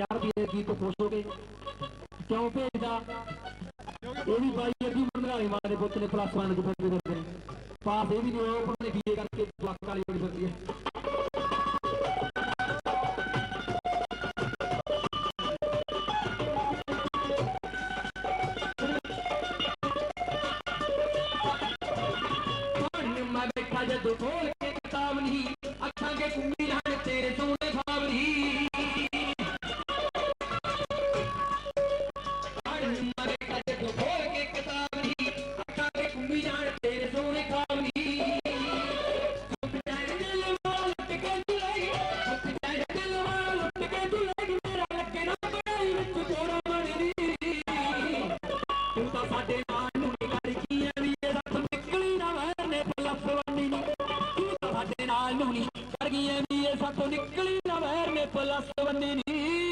कामयाब भी है गीत खुश हो गए। क्यों भेजा ये भी भाई अभी मंदराली मारे पुत ने प्लस वन की फर्जी करते हैं पास ये भी नहीं हो उन्होंने बीए करके ब्लॉक वाली बड़ी फर्जी है जदों खोल के किताब नहीं, अखा के डोली कर गई है सब तो निकली ना बहर में प्लस बंदी नी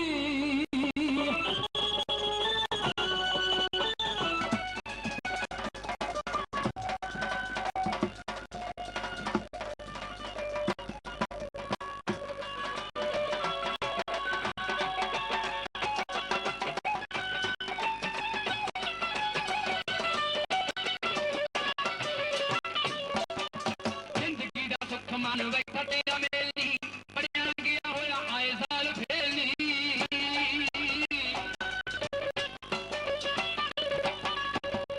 ਸੁੱਖ ਬੈਠਾ ਤੇਰਾ ਮੇਲ ਨਹੀਂ ਪੜਿਆ ਗਿਆ ਹੋਇਆ ਆਏ ਸਾਲ ਫੇਲ ਨਹੀਂ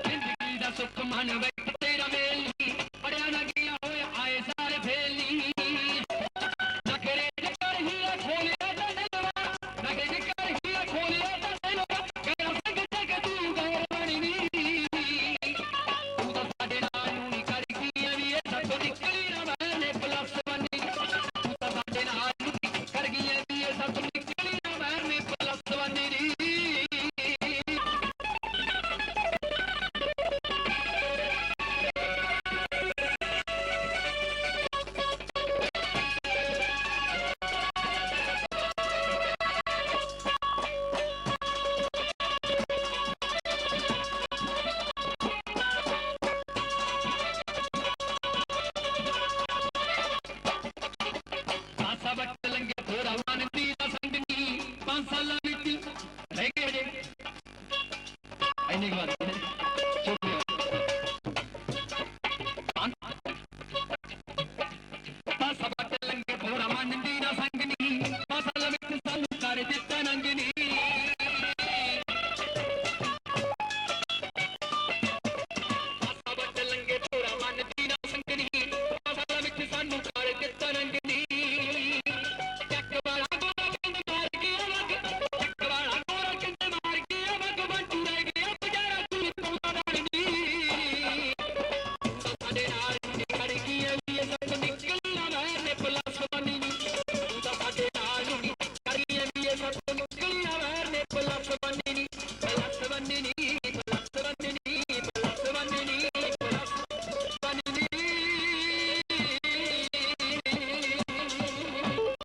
ਜ਼ਿੰਦਗੀ ਦਾ ਸੁੱਖ ਮਨ ਬੈਠਾ ਤੇਰਾ ਮੇਲ मान सलामी आई नहीं बात